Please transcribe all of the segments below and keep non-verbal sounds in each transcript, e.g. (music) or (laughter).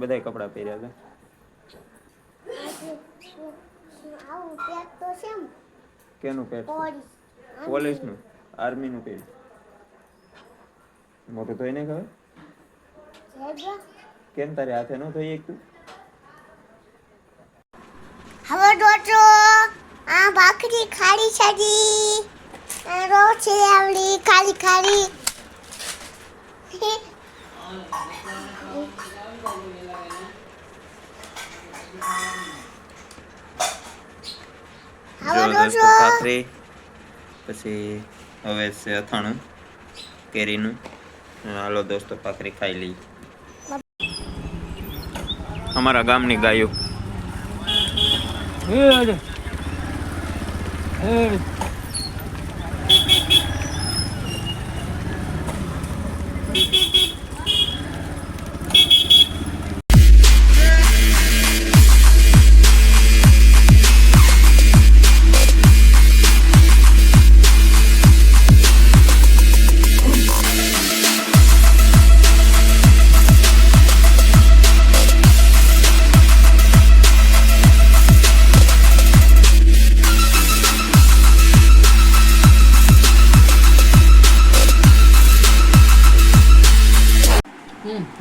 બધાય કપડાં પહેર્યા છે? આવું પેક તો છે ને કેનું પેટ પોલીસ પોલીસનું? આર્મીનું પેટ? મોટું થઈ ને ખબર? કેમ તારે હાથે ન થઈ એક તું? હવે ડોટો આ ભાખરી ખાડી છડી આ રો છે આવડી, ખાલી ખાલી. પછી હવે છે અથાણું કેરીનું. હાલો દોસ્તો પાકરી ખાઈ લઈ અમારા ગામની ગાયો.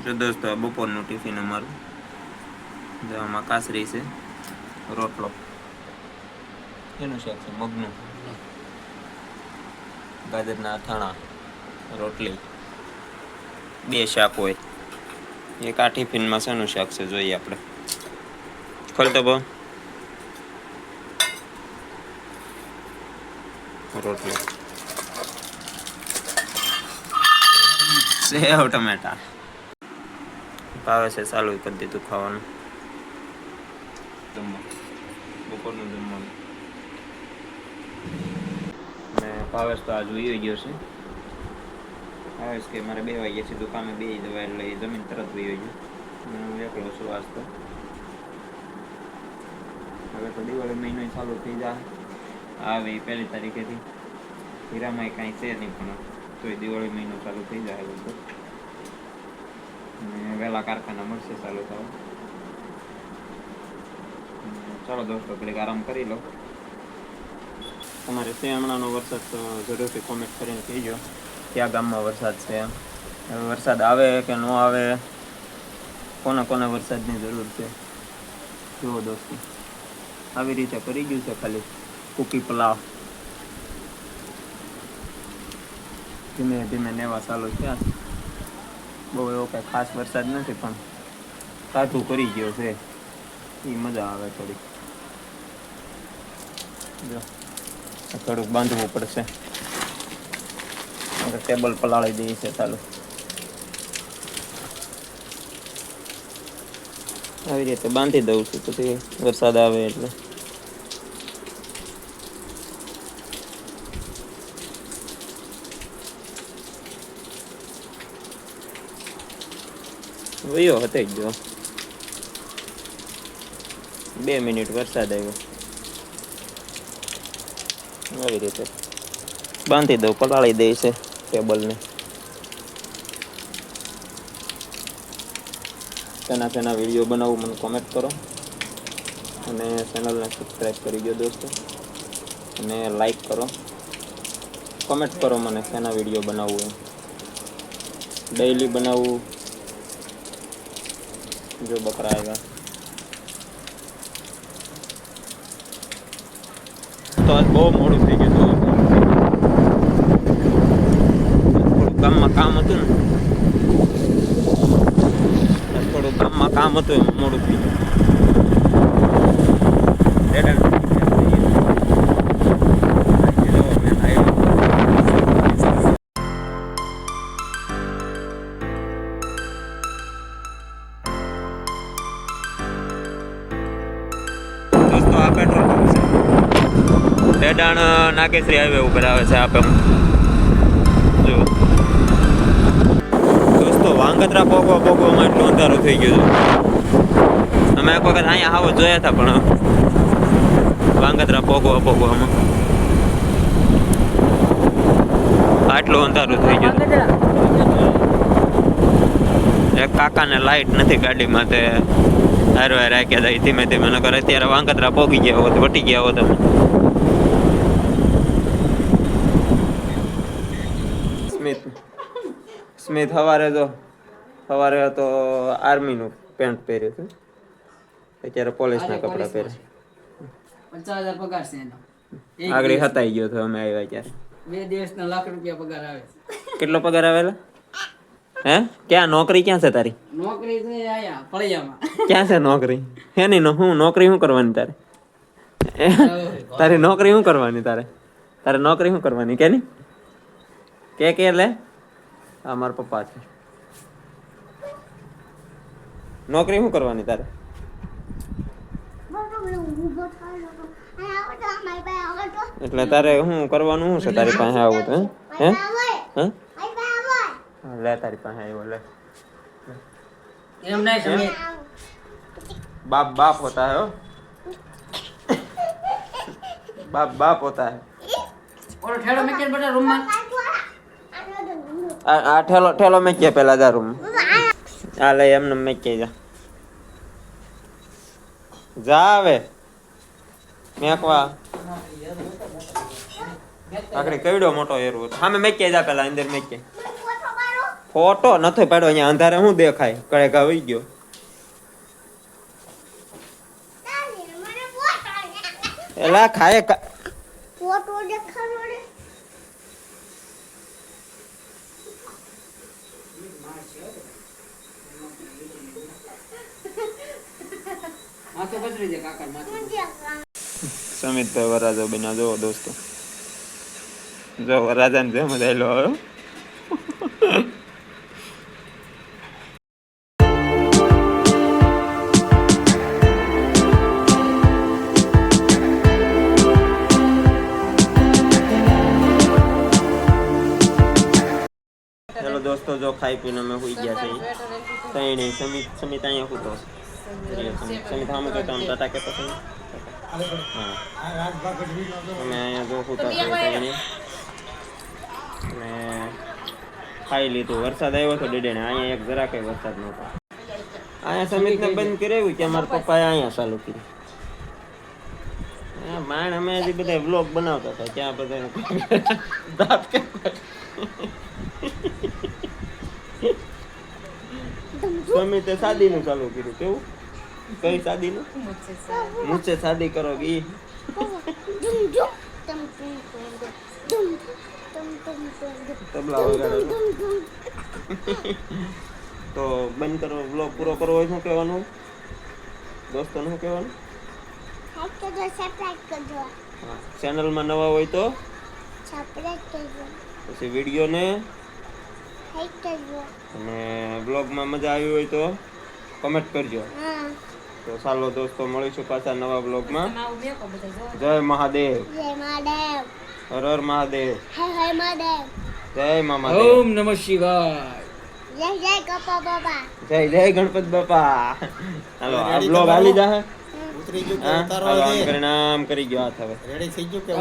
જો દોસ્તો બપોરનું ટિફિન અમારું. જેમાં કાસરી છે, રોટલો. એનું શાક છે, મગનું. ગાજરના અથાણા, રોટલી. બે શાક હોય. એક આ ટિફિનમાં શેનું શાક છે, જોઈએ આપણે. ખોલતો બહુ રોટલી. સેવ ટમેટા. ભાવે છે, ચાલુ કરી દીધું ખાવાનું. બપોરનું જમવાનું. ને ભાવેશ તો આજ ઉઈ ગયો છે. ભાવેશ કે મારે બે વાગ્યા છે, દુકાને બે જવા એટલે એ જમીન તરત વહી ગયો. હું એકલો છું આજ તો. હવે તો દિવાળી મહિનો ચાલુ થઈ જાય. આવે પહેલી તારીખેથી. હીરામાં કાંઈ છે નહીં પણ તોય દિવાળી મહિનો ચાલુ થઈ જાય બધું વહેલા કારખાના મળશે ચાલુ થવા ચાલો દોસ્તો ઘડીક આરામ કરી લો. તમારે તે વરસાદ તો જરૂરથી કોમેન્ટ કરીને કહેજો કયા ગામમાં વરસાદ છે. વરસાદ આવે કે ન આવે, કોને કોને વરસાદની જરૂર છે? જુઓ દોસ્તો, આવી રીતે કરી ગયું છે ખાલી કુકી પલાવ. ધીમે ધીમે નેવા ચાલુ થયા બહુ એવો કાંઈ ખાસ વરસાદ નથી, પણ કાઠું કરી ગયો છે. એ મજા આવે થોડીક. જો, થોડુંક બાંધવું પડશે. ટેબલ પલાળી દઈએ છે ચાલુ. આવી રીતે બાંધી દઉં છું, પછી વરસાદ આવે એટલે. વયો હતો જ બે મિનિટ વરસાદ આવ્યો. આવી રીતે. બાંધી દઉં, પલાળી દે છે ટેબલને. તેના તેના વીડિયો બનાવવું મને કોમેન્ટ કરો. અને ચેનલને સબસ્ક્રાઈબ કરી દો દોસ્તો. અને લાઈક કરો. કોમેન્ટ કરો મને, શેના વીડિયો બનાવવું ડેઈલી બનાવવું જો બકરા આવ્યા તો આજ બહુ મોડું થઈ ગયું થોડું ગામમાં કામ હતું ને થોડું ગામમાં કામ હતું મોડું થઈ ગયું આ પેટ્રોલ પંપ છે. રેડાણ નાગેશ્રી હાઈવે ઉપર આવે છે આ પંપ. જો. દોસ્તો વાંગત્રા પોગવા પોગવામાં એટલું અંધારું થઈ ગયું છે. અમે એક વખત અહીંયા આવો જોયા હતા પણ વાંગત્રા પોગવા પોગવામાં આટલું અંધારું થઈ ગયું એક કાકાને લાઈટ નથી ગાડીમાં તે હારવા રાખ્યા હતા ધીમે ધીમે નકર અત્યારે વાંકતરા પોગી ગયા હોત વટી ગયા હોત અમે. સ્મિત સ્મિત સવારે જો સવારે તો આર્મીનું પેન્ટ પહેર્યું હતું. અત્યારે પોલીસના કપડાં પહેરે આગળ હતાઈ ગયો હતો અમે આવ્યા ત્યારે. બે દિવસના લાખ રૂપિયા પગાર આવે કેટલો પગાર આવેલા? હે? ક્યાં નોકરી ક્યાં છે તારી? નોકરી છે આયા ફળિયામાં. ક્યાં છે નોકરી? હે નહીં નો હું નોકરી શું કરવાની તારે? તારી નોકરી શું કરવાની તારે? તારે નોકરી શું કરવાની કે નહીં? કે કે લે? આ મારા પપ્પા છે. નોકરી શું કરવાની તારે? એટલે તારે શું કરવાનું શું છે તારી પાસે આવું તો હે? હે પાસે આવો મારી પાસે આવો હા, લે તારી પાસે આવ્યો લે. એમ નહીં સમીર બાપ બાપ હોતા હે બાપ બાપ હોતા હે. ઓલો ઠેલો મેં કે બેટા રૂમમાં આ ઠેલો ઠેલો મેં કે પેલા જા રૂમ. આ લે એમને મેં કે જા. જા આવે મેકવા. આખરે કેવડો મોટો એરવો સામે મેં કે જા પેલા અંદર મેં ફોટો નથી પાડ્યો અહીંયા અંધારે શું દેખાય? કડે ઘા વઈ ગયો? એલા ખાય કા- ફોટો દેખાડો ને. માથું કચરી જાય કાકા માથું. સમિતભાઈ વરાજો બન્યા જોવો દોસ્તો. જો વરાજાને જેમ જ આયલો આવ્યો જો ખાઈ પીને અમે સુઈ ગયા છીએ. નહીં સમિત સમિત અહીંયા છે સમિત આમ કહેતો આમ તટા હતો હા. અમે અહીંયા જો છીએ તઈને અને ખાઈ લીધું. વરસાદ આવ્યો હતો ડેડેને અહીંયા એક જરાકે વરસાદ નહોતો. અહીંયા સમિતને બંધ કરાવ્યું કે અમારા પપ્પાએ અહીંયા ચાલુ કર્યું. હા, માણ અમે હજી બધા વ્લોગ બનાવતા હતા ત્યાં બધા (laughs) દાંત સ્વામી તે શાદી નું ચાલુ કર્યું. કેવું? કઈ શાદી નું મુજસે શાદી કરો ઈ. તબલા તો બંધ કરો બ્લોગ પૂરો કરવો હોય શું કહેવાનું? દોસ્તો શું કહેવાનું? ચેનલમાં નવા હોય તો? પછી વિડીયોને અને બ્લોગમાં મજા આવી હોય તો કમેન્ટ કરજો. તો ચાલો દોસ્તો મળીશું પાછા નવા બ્લોગમાં જય મહાદેવ. જય મહાદેવ. હર હર મહાદેવ. જય મામા ઓમ નમઃ શિવાય. જય જય કપા બાબા. જય જય ગણપત બાપા. હાલો આ બ્લોગ હાલી જાહે ઉતરી ગયો આમ કરી ગયો હાથ હવે. રેડી થઈ ગયો કે